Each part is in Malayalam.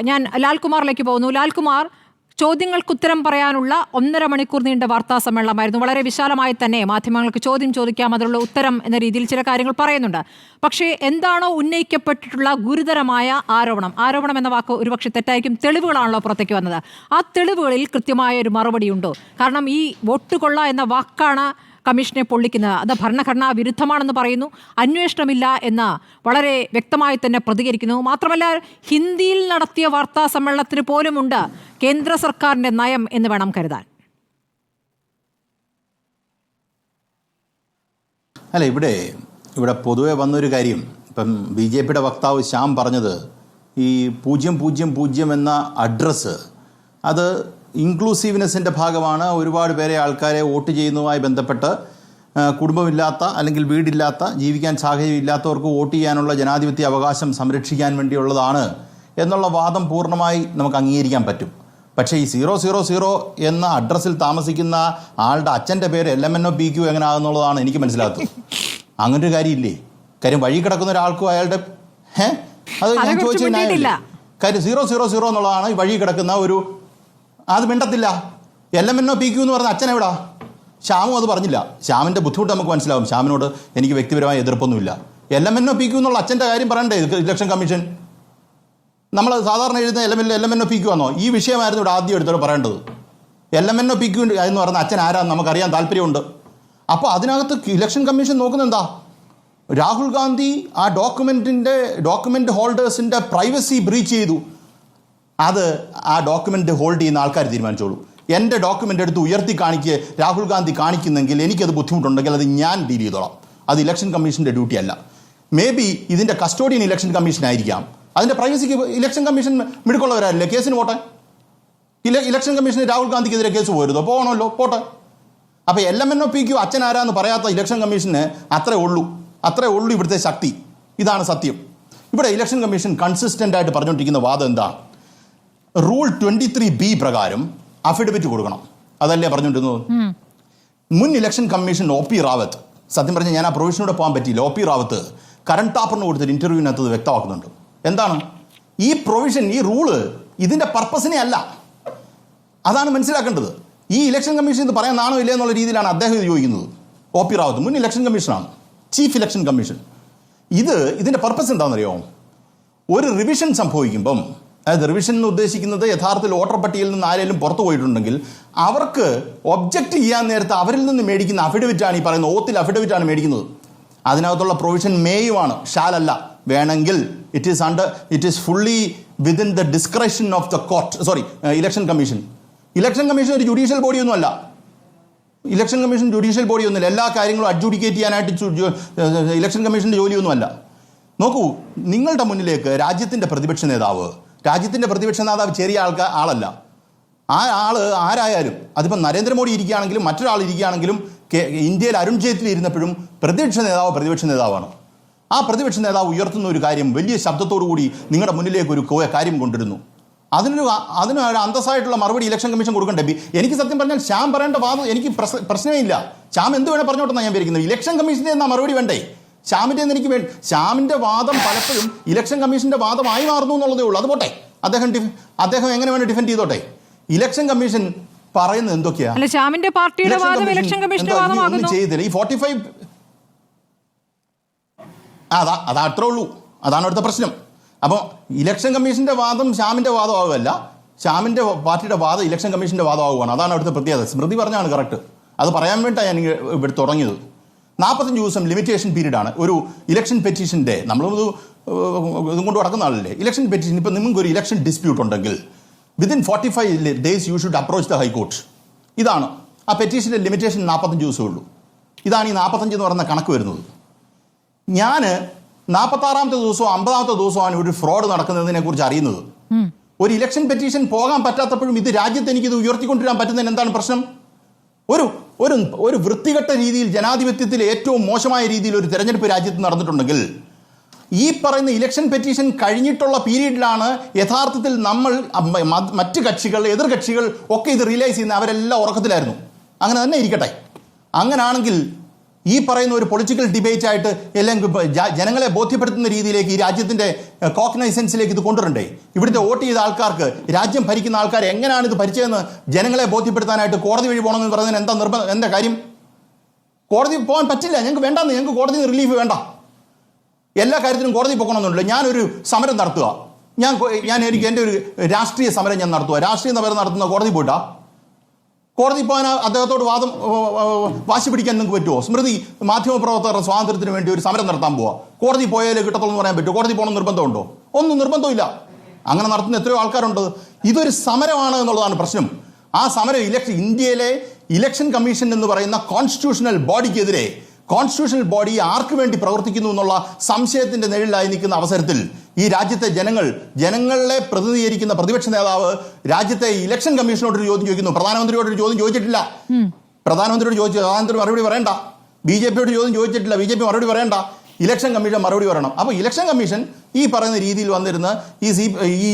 ഞാൻ ലാൽകുമാറിലേക്ക് പോകുന്നു. ലാൽകുമാർ ചോദ്യങ്ങൾക്ക് ഉത്തരം പറയാനുള്ള ഒന്നര മണിക്കൂർ നീണ്ട വാർത്താ സമ്മേളനമായിരുന്നു. വളരെ വിശാലമായി തന്നെ മാധ്യമങ്ങൾക്ക് ചോദ്യം ചോദിക്കാം അതിനുള്ള ഉത്തരം എന്ന രീതിയിൽ ചില കാര്യങ്ങൾ പറയുന്നുണ്ട്. പക്ഷേ എന്താണോ ഉന്നയിക്കപ്പെട്ടിട്ടുള്ള ഗുരുതരമായ ആരോപണം. ആരോപണം എന്ന വാക്ക് ഒരുപക്ഷെ തെറ്റായിരിക്കും. തെളിവുകളാണല്ലോ പുറത്തേക്ക് വന്നത്. ആ തെളിവുകളിൽ കൃത്യമായ ഒരു മറുപടിയുണ്ടോ. കാരണം ഈ വോട്ട് കൊള്ള എന്ന വാക്കാണ് കമ്മീഷനെ പൊള്ളിക്കുന്നത് അത് ഭരണഘടനാ വിരുദ്ധമാണെന്ന് പറയുന്നു. അന്വേഷണമില്ല എന്ന് വളരെ വ്യക്തമായി തന്നെ പ്രതികരിക്കുന്നു. മാത്രമല്ല ഹിന്ദിയിൽ നടത്തിയ വാർത്താ സമ്മേളനത്തിന് പോലുമുണ്ട് കേന്ദ്ര സർക്കാരിന്റെ നയം എന്ന് വേണം കരുതാൻ. അല്ല ഇവിടെ ഇവിടെ പൊതുവെ വന്നൊരു കാര്യം. ഇപ്പം ബി ജെ പിയുടെ വക്താവ് ശ്യാം പറഞ്ഞത് ഈ പൂജ്യം പൂജ്യം പൂജ്യം എന്ന അഡ്രസ്സ് അത് ഇൻക്ലൂസീവ്നെസ്സിന്റെ ഭാഗമാണ് ഒരുപാട് പേരെ ആൾക്കാരെ വോട്ട് ചെയ്യുന്നതുമായി ബന്ധപ്പെട്ട് കുടുംബമില്ലാത്ത അല്ലെങ്കിൽ വീടില്ലാത്ത ജീവിക്കാൻ സാഹചര്യം ഇല്ലാത്തവർക്ക് വോട്ട് ചെയ്യാനുള്ള ജനാധിപത്യ അവകാശം സംരക്ഷിക്കാൻ വേണ്ടിയുള്ളതാണ് എന്നുള്ള വാദം പൂർണമായി നമുക്ക് അംഗീകരിക്കാൻ പറ്റും പക്ഷേ ഈ സീറോ സീറോ സീറോ എന്ന അഡ്രസ്സിൽ താമസിക്കുന്ന ആളുടെ അച്ഛന്റെ പേര് L M N O P Q എങ്ങനെ ആകുന്നുള്ളതാണ് എനിക്ക് മനസ്സിലാത്തത് അങ്ങനൊരു കാര്യമില്ലേ കാര്യം വഴി കിടക്കുന്ന ഒരാൾക്കും അയാളുടെ ഏഹ് അത് ഞാൻ. ന്യായമല്ലേ? കാര്യം സീറോ സീറോ സീറോ എന്നുള്ളതാണ് ഈ വഴി കിടക്കുന്ന ഒരു അത് മിണ്ടത്തില്ല. L M N O P Q എന്ന് പറഞ്ഞ അച്ഛൻ എവിടാ? ശ്യാമും അത് പറഞ്ഞില്ല. ശ്യാമിന്റെ ബുദ്ധിമുട്ട് നമുക്ക് മനസ്സിലാവും. ശ്യാമിനോട് എനിക്ക് വ്യക്തിപരമായ എതിർപ്പൊന്നുമില്ല. L M N O P Q എന്നുള്ള അച്ഛന്റെ കാര്യം പറയണ്ടേ? Election commission? നമ്മൾ സാധാരണ എഴുതുന്ന L M L L M N O P Q ആണോ? ഈ വിഷയമായിരുന്നു ഇവിടെ ആദ്യം എടുത്തോട് പറയേണ്ടത്. L M N O P Q എന്ന് പറഞ്ഞ അച്ഛൻ ആരാന്ന് നമുക്കറിയാൻ താല്പര്യമുണ്ട്. അപ്പോൾ അതിനകത്ത് ഇലക്ഷൻ കമ്മീഷൻ നോക്കുന്നത് എന്താ രാഹുൽ ഗാന്ധി ആ ഡോക്യുമെന്റിന്റെ ഡോക്യുമെന്റ് ഹോൾഡേഴ്സിന്റെ പ്രൈവസി ബ്രീച്ച് ചെയ്തു. അത് ആ ഡോക്യുമെന്റ് ഹോൾഡ് ചെയ്യുന്ന ആൾക്കാർ തീരുമാനിച്ചോളൂ. എന്റെ ഡോക്യുമെന്റ് എടുത്ത് ഉയർത്തി കാണിക്കുക രാഹുൽ ഗാന്ധി കാണിക്കുന്നെങ്കിൽ എനിക്കത് ബുദ്ധിമുട്ടുണ്ടെങ്കിൽ അത് ഞാൻ ഡീൽ ചെയ്തോളാം. അത് ഇലക്ഷൻ കമ്മീഷന്റെ ഡ്യൂട്ടി അല്ല. മേ ബി ഇതിന്റെ കസ്റ്റോഡിയൻ ഇലക്ഷൻ കമ്മീഷൻ ആയിരിക്കാം. അതിന്റെ പ്രൈവസിക്ക് ഇലക്ഷൻ കമ്മീഷൻ മിടുക്കുള്ളവരല്ലേ കേസിന് പോട്ടെ. ഇല ഇലക്ഷൻ കമ്മീഷന് രാഹുൽ ഗാന്ധിക്കെതിരെ കേസ് പോരുതോ? പോകണമല്ലോ പോട്ടെ. അപ്പോൾ L M N O Q അച്ഛൻ ആരാന്ന് പറയാത്ത ഇലക്ഷൻ കമ്മീഷന് അത്രേ ഉള്ളൂ. അത്രേ ഉള്ളൂ ഇവിടുത്തെ ശക്തി. ഇതാണ് സത്യം. ഇവിടെ ഇലക്ഷൻ കമ്മീഷൻ കൺസിസ്റ്റന്റ് ആയിട്ട് പറഞ്ഞുകൊണ്ടിരിക്കുന്ന വാദം എന്താണ് റൂൾ ട്വന്റി ത്രീ ബി പ്രകാരം അഫിഡവിറ്റ് കൊടുക്കണം. അതല്ലേ പറഞ്ഞുകൊണ്ടിരുന്നത്? മുൻ election commission O P Rawat സത്യം പറഞ്ഞാൽ ഞാൻ ആ പ്രൊവിഷനോടെ പോകാൻ പറ്റിയില്ല. ഒ പി റാവത്ത് കരൺ താപ്പറിന് കൊടുത്തൊരു ഇന്റർവ്യൂവിനകത്ത് ഇത് വ്യക്തമാക്കുന്നുണ്ട്. എന്താണ്? ഈ പ്രൊവിഷൻ ഈ റൂൾ ഇതിന്റെ പർപ്പസിനെ അല്ല. അതാണ് മനസ്സിലാക്കേണ്ടത്. ഈ ഇലക്ഷൻ കമ്മീഷൻ ഇത് പറയാൻ നാണോ ഇല്ലേ എന്നുള്ള രീതിയിലാണ് അദ്ദേഹം ഇത് ചോദിക്കുന്നത്. ഒ പി റാവത്ത് മുൻ ഇലക്ഷൻ കമ്മീഷനാണ് ചീഫ് ഇലക്ഷൻ കമ്മീഷൻ ഇത് ഇതിന്റെ പർപ്പസ് എന്താണെന്നറിയോ? ഒരു റിവിഷൻ സംഭവിക്കുമ്പം അതായത് റിവിഷൻ എന്ന് ഉദ്ദേശിക്കുന്നത് യഥാർത്ഥത്തിൽ വോട്ടർ പട്ടികയിൽ നിന്ന് ആരെങ്കിലും പുറത്തു പോയിട്ടുണ്ടെങ്കിൽ അവർക്ക് ഒബ്ജക്റ്റ് ചെയ്യാൻ നേരത്തെ അവരിൽ നിന്ന് മേടിക്കുന്ന അഫിഡവിറ്റാണ് ഈ പറയുന്ന ഓത്തിൽ അഫിഡവിറ്റാണ് മേടിക്കുന്നത്. അതിനകത്തുള്ള പ്രൊവിഷൻ മേയുമാണ് ഷാലല്ല. വേണമെങ്കിൽ it is under it is fully within the discretion of the court sorry election commission election commission ഒരു ജുഡീഷ്യൽ ബോഡിയൊന്നുമല്ല ഇലക്ഷൻ കമ്മീഷൻ ജുഡീഷ്യൽ ബോഡി ഒന്നുമില്ല. എല്ലാ കാര്യങ്ങളും അഡ്ജുഡിക്കേറ്റ് ചെയ്യാനായിട്ട് ഇലക്ഷൻ കമ്മീഷന്റെ ജോലിയൊന്നുമല്ല. നോക്കൂ നിങ്ങളുടെ മുന്നിലേക്ക് രാജ്യത്തിന്റെ പ്രതിപക്ഷ നേതാവ് രാജ്യത്തിന്റെ പ്രതിപക്ഷ നേതാവ് ചെറിയ ആൾക്കാർ ആളല്ല. ആ ആൾ ആരായാലും അതിപ്പോൾ നരേന്ദ്രമോദി ഇരിക്കുകയാണെങ്കിലും മറ്റൊരാൾ ഇരിക്കുകയാണെങ്കിലും ഇന്ത്യയിൽ അരുൺ ജെയ്റ്റ്ലി ഇരുന്നപ്പോഴും പ്രതിപക്ഷ നേതാവ് പ്രതിപക്ഷ നേതാവാണ്. ആ പ്രതിപക്ഷ നേതാവ് ഉയർത്തുന്ന ഒരു കാര്യം വലിയ ശബ്ദത്തോടു കൂടി നിങ്ങളുടെ മുന്നിലേക്ക് ഒരു കാര്യം കൊണ്ടിരുന്നു അതിനൊരു അതിന് ഒരു അന്തസ്സായിട്ടുള്ള മറുപടി ഇലക്ഷൻ കമ്മീഷൻ കൊടുക്കണ്ടേ? എനിക്ക് സത്യം പറഞ്ഞാൽ ശ്യാം പറയേണ്ട വാദം എനിക്ക് പ്രശ്ന- പ്രശ്നമേ ഇല്ല ശ്യാം എന്ത് വേണേൽ പറഞ്ഞോട്ടെന്നാണ് ഞാൻ വിചാരിക്കുന്നത്. ഇലക്ഷൻ കമ്മീഷന്റെ എന്നാ മറുപടി വേണ്ടേ? ശ്യാമിന്റെ എനിക്ക് വേണ്ടി? ശ്യാമിന്റെ വാദം പലപ്പോഴും ഇലക്ഷൻ കമ്മീഷന്റെ വാദമായി മാറുന്നു എന്നുള്ളതേ ഉള്ളൂ. അത് പോട്ടെ. അദ്ദേഹം ഡിഫ് അദ്ദേഹം എങ്ങനെ വേണം ഡിഫെൻഡ് ചെയ്തോട്ടെ. ഇലക്ഷൻ കമ്മീഷൻ പറയുന്നത് എന്തൊക്കെയാണ് ശ്യാമിന്റെ പാർട്ടിയുടെ വാദം ഇലക്ഷൻ കമ്മീഷന്റെ വാദമാകുന്നു. ചെയ്തില്ല ഈ ഫോർട്ടി ഫൈവ് അതാ അതാ അത്രേ ഉള്ളൂ. അതാണ് അടുത്ത പ്രശ്നം. അപ്പോൾ ഇലക്ഷൻ കമ്മീഷന്റെ വാദം ശ്യാമിന്റെ വാദമാകുമല്ല ശ്യാമിന്റെ പാർട്ടിയുടെ വാദം ഇലക്ഷൻ കമ്മീഷന്റെ വാദമാകുവാണ് അതാണ് അടുത്ത പ്രത്യേകത. സ്മൃതി പറഞ്ഞാണ് കറക്റ്റ് അത് പറയാൻ വേണ്ടിയിട്ടാണ് ഞാൻ ഇവിടെ തുടങ്ങിയത്. നാൽപ്പത്തഞ്ച് ദിവസം ലിമിറ്റേഷൻ പീരീഡ് ആണ്. ഒരു ഇലക്ഷൻ പെറ്റീഷന്റെ നമ്മൾ ഇതും കൊണ്ട് നടക്കുന്ന ആളല്ലേ? ഇലക്ഷൻ പെറ്റീഷൻ ഇപ്പം നിങ്ങൾക്ക് ഒരു ഇലക്ഷൻ ഡിസ്പ്യൂട്ട് ഉണ്ടെങ്കിൽ within forty five days you should approach the high court ഇതാണ്. ആ പെറ്റീഷന്റെ ലിമിറ്റേഷൻ നാൽപ്പത്തഞ്ച് ദിവസമേ ഉള്ളൂ. ഇതാണ് ഈ നാൽപ്പത്തഞ്ച് എന്ന് പറയുന്ന കണക്ക് വരുന്നത്. ഞാൻ നാൽപ്പത്താറാമത്തെ ദിവസവും അമ്പതാമത്തെ ദിവസമാണ് ഒരു ഫ്രോഡ് നടക്കുന്നതിനെ കുറിച്ച് അറിയുന്നത്. ഒരു ഇലക്ഷൻ പെറ്റീഷൻ പോകാൻ പറ്റാത്തപ്പോഴും ഇത് രാജ്യത്ത് എനിക്ക് എനിക്കിത് ഉയർത്തിക്കൊണ്ടുവരാൻ പറ്റുന്നതിന് എന്താണ് പ്രശ്നം? ഒരു ഒരു ഒരു വൃത്തികെട്ട രീതിയിൽ ജനാധിപത്യത്തിൽ ഏറ്റവും മോശമായ രീതിയിൽ ഒരു തെരഞ്ഞെടുപ്പ് രാജ്യത്ത് നടന്നിട്ടുണ്ടെങ്കിൽ ഈ പറയുന്ന ഇലക്ഷൻ പെറ്റീഷൻ കഴിഞ്ഞിട്ടുള്ള പീരീഡിലാണ് യഥാർത്ഥത്തിൽ നമ്മൾ മറ്റ് കക്ഷികൾ എതിർ കക്ഷികൾ ഒക്കെ ഇത് റിയലൈസ് ചെയ്യുന്ന അവരെല്ലാം ഉറക്കത്തിലായിരുന്നു. അങ്ങനെ തന്നെ ഇരിക്കട്ടെ. അങ്ങനാണെങ്കിൽ ഈ പറയുന്ന ഒരു പൊളിറ്റിക്കൽ ഡിബേറ്റ് ആയിട്ട് അല്ലെങ്കിൽ ജനങ്ങളെ ബോധ്യപ്പെടുത്തുന്ന രീതിയിലേക്ക് ഈ രാജ്യത്തിന്റെ കോഗ്നൈസൻസിലേക്ക് ഇത് കൊണ്ടുവരണ്ടേ? ഇവിടുത്തെ വോട്ട് ചെയ്ത ആൾക്കാർക്ക് രാജ്യം ഭരിക്കുന്ന ആൾക്കാർ എങ്ങനെയാണ് ഇത് ഭരിച്ചതെന്ന് ജനങ്ങളെ ബോധ്യപ്പെടുത്താനായിട്ട് കോടതി വഴി പോകണമെന്ന് പറയുന്നതിന് എന്താ നിർബന്ധം എന്താ കാര്യം? കോടതി പോകാൻ പറ്റില്ല. ഞങ്ങൾക്ക് വേണ്ടെന്ന്. ഞങ്ങൾക്ക് കോടതി റിലീഫ് വേണ്ട. എല്ലാ കാര്യത്തിനും കോടതി പോകണമെന്നുണ്ടല്ലോ ഞാനൊരു സമരം നടത്തുക. ഞാൻ ഞാൻ എനിക്ക് എന്റെ ഒരു രാഷ്ട്രീയ സമരം ഞാൻ നടത്തുക. രാഷ്ട്രീയ സമരം നടത്തുന്ന കോടതി പോയിട്ടാ? കോടതി പോകാൻ അദ്ദേഹത്തോട് വാദം വാശി പിടിക്കാൻ നിങ്ങൾക്ക് പറ്റുമോ? സ്മൃതി മാധ്യമപ്രവർത്തകരുടെ സ്വാതന്ത്ര്യത്തിന് വേണ്ടി ഒരു സമരം നടത്താൻ പോവാ. കോടതി പോയാലേ കിട്ടത്തുള്ളൂ എന്ന് പറയാൻ പറ്റുമോ? കോടതി പോകണം നിർബന്ധമുണ്ടോ? ഒന്നും നിർബന്ധമില്ല. അങ്ങനെ നടത്തുന്ന എത്രയോ ആൾക്കാരുണ്ട്. ഇതൊരു സമരമാണ് എന്നുള്ളതാണ് പ്രശ്നം. ആ സമരം ഇലക്ഷൻ ഇന്ത്യയിലെ ഇലക്ഷൻ കമ്മീഷൻ എന്ന് പറയുന്ന കോൺസ്റ്റിറ്റ്യൂഷണൽ ബോഡിക്കെതിരെ കോൺസ്റ്റിറ്റ്യൂഷണൽ ബോഡി ആർക്ക് വേണ്ടി പ്രവർത്തിക്കുന്നു എന്നുള്ള സംശയത്തിന്റെ നിഴലിലായി നിൽക്കുന്ന അവസരത്തിൽ ഈ രാജ്യത്തെ ജനങ്ങൾ ജനങ്ങളെ പ്രതിനിധീകരിക്കുന്ന പ്രതിപക്ഷ നേതാവ് രാജ്യത്തെ ഇലക്ഷൻ കമ്മീഷനോട് ഒരു ചോദ്യം ചോദിക്കുന്നു. പ്രധാനമന്ത്രിയോട് ഒരു ചോദ്യം ചോദിച്ചിട്ടില്ല. പ്രധാനമന്ത്രിയോട് ചോദിച്ചു പ്രധാനമന്ത്രി മറുപടി പറയണ്ട. ബി ജെ പിയോട് ചോദ്യം ചോദിച്ചിട്ടില്ല. ബി ജെ പി മറുപടി പറയണ്ട. ഇലക്ഷൻ കമ്മീഷൻ മറുപടി പറയണം. അപ്പോൾ ഇലക്ഷൻ കമ്മീഷൻ ഈ പറയുന്ന രീതിയിൽ വന്നിരുന്ന് ഈ സി ഈ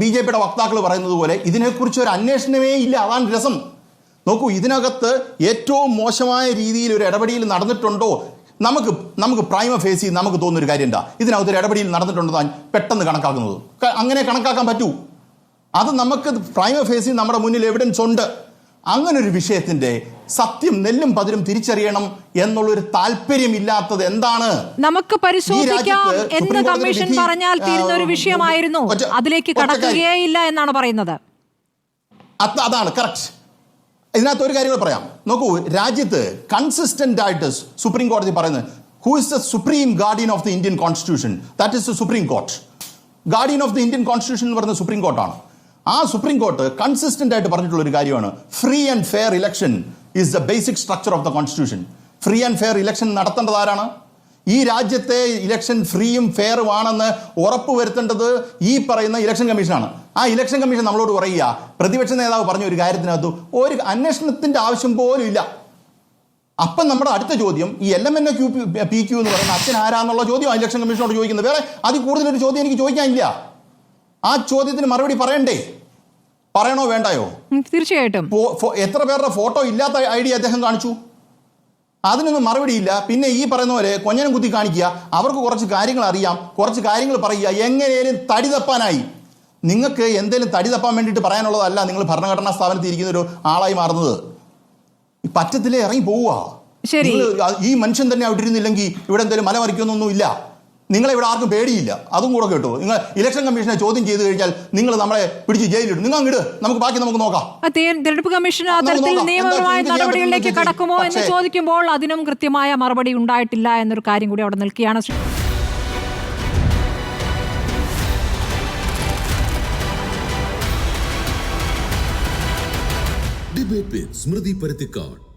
ബി ജെ പിയുടെ വക്താക്കൾ പറയുന്നത് പോലെ ഇതിനെക്കുറിച്ച് ഒരു അന്വേഷണമേ ഇല്ല. അതാണ് രസം. നോക്കൂ ഇതിനകത്ത് ഏറ്റവും മോശമായ രീതിയിൽ ഒരു ഇടപെടിയിൽ നടന്നിട്ടുണ്ടോ നമുക്ക് നമുക്ക് പ്രൈമ ഫേസ് ചെയ്ത് നമുക്ക് തോന്നുന്ന ഒരു കാര്യം എന്താ ഇതിനകത്ത് ഒരു ഇടപെടിയിൽ നടന്നിട്ടുണ്ടെന്ന് പെട്ടെന്ന് കണക്കാക്കുന്നത്. അങ്ങനെ കണക്കാക്കാൻ പറ്റൂ. അത് നമുക്ക് പ്രൈമ ഫേസിൽ നമ്മുടെ മുന്നിൽ എവിഡൻസ് ഉണ്ട്. അങ്ങനെ ഒരു വിഷയത്തിന്റെ സത്യം നെല്ലും പതിരും തിരിച്ചറിയണം എന്നുള്ളൊരു താല്പര്യം ഇല്ലാത്തത് എന്താണ്? നമുക്ക് പരിശോധിക്കാം എന്ന് കമ്മീഷൻ പറഞ്ഞാൽ തീരുന്ന ഒരു വിഷയമായിരുന്നു. അതിലേക്ക് കടക്കുകയേ ഇല്ല എന്നാണ് പറയുന്നത്. അതാണ് കറക്റ്റ് ഇതിനകത്ത് ഒരു കാര്യം കൂടെ പറയാം. നോക്കൂ രാജ്യത്ത് കൺസിസ്റ്റന്റ് ആയിട്ട് സുപ്രീം കോടതി പറയുന്നത് who is the supreme guardian of the Indian constitution that is the supreme court guardian of the Indian constitution എന്ന് പറയുന്നത് സുപ്രീം കോർട്ടാണ് ആ സുപ്രീം കോർട്ട് കൺസിസ്റ്റന്റ് ആയിട്ട് പറഞ്ഞിട്ടുള്ള ഒരു കാര്യമാണ് free and fair election is the basic structure of the constitution free and fair election നടത്തേണ്ടത് ആരാണ്? ഈ രാജ്യത്തെ ഇലക്ഷൻ ഫ്രീയും ഫെയറും ആണെന്ന് ഉറപ്പുവരുത്തേണ്ടത് ഈ പറയുന്ന ഇലക്ഷൻ കമ്മീഷനാണ് ആ ഇലക്ഷൻ കമ്മീഷൻ നമ്മളോട് പറയുക. പ്രതിപക്ഷ നേതാവ് പറഞ്ഞ ഒരു കാര്യത്തിനകത്ത് ഒരു അന്വേഷണത്തിന്റെ ആവശ്യം പോലും ഇല്ല. അപ്പം നമ്മുടെ അടുത്ത ചോദ്യം ഈ L M N Q P Q എന്ന് പറയുന്ന അച്ഛൻ ആരാന്നുള്ള ചോദ്യം ഇലക്ഷൻ കമ്മീഷനോട് ചോദിക്കുന്നത്. വേറെ അതിൽ കൂടുതലൊരു ചോദ്യം എനിക്ക് ചോദിക്കാനില്ല. ആ ചോദ്യത്തിന് മറുപടി പറയണ്ടേ? പറയണോ വേണ്ടായോ? തീർച്ചയായിട്ടും. എത്ര പേരുടെ ഫോട്ടോ ഇല്ലാത്ത ഐ ഡി അദ്ദേഹം കാണിച്ചു? അതിനൊന്നും മറുപടിയില്ല. പിന്നെ ഈ പറയുന്ന പോലെ കൊഞ്ഞനം കുത്തി കാണിക്കുക. അവർക്ക് കുറച്ച് കാര്യങ്ങൾ അറിയാം. കുറച്ച് കാര്യങ്ങൾ പറയുക. എങ്ങനെയും തടി തപ്പാനായി. നിങ്ങൾക്ക് എന്തെങ്കിലും തടി തപ്പാൻ വേണ്ടിയിട്ട് പറയാനുള്ളതല്ല നിങ്ങൾ ഭരണഘടനാ സ്ഥാപനത്തിൽ ഇരിക്കുന്ന ഒരു ആളായി മാറുന്നത്. ഈ പറ്റത്തിലേ ഇറങ്ങി പോവുക. ശരി. ഈ മനുഷ്യൻ തന്നെ അവിടെ ഇരുന്നില്ലെങ്കിൽ ഇവിടെ എന്തെങ്കിലും മല മറിക്കുന്നൊന്നും ഇല്ല. നിങ്ങളെ ഇവിടെ ആർക്കും പേടിയില്ല. അതും കൂടെ കേട്ടോ. നിങ്ങൾ ഇലക്ഷൻ കമ്മീഷനെ ചോദ്യം ചെയ്തു കഴിഞ്ഞാൽ നിങ്ങൾ നമ്മളെ പിടിച്ച് ജയിലിടും നിങ്ങൾ അങ്ങിട് നമുക്ക് ബാക്കി നമുക്ക് നോക്കാം. തെരഞ്ഞെടുപ്പ് കമ്മീഷൻ അത്തരത്തിൽ നിയമപരമായ നടപടികളിലേക്ക് കടക്കുമോ എന്ന് ചോദിക്കുമ്പോൾ അതിനും കൃത്യമായ മറുപടി ഉണ്ടായിട്ടില്ല എന്നൊരു കാര്യം കൂടി അവിടെ നിൽക്കുകയാണ്. Shri- debate with Smriti Paruthikkad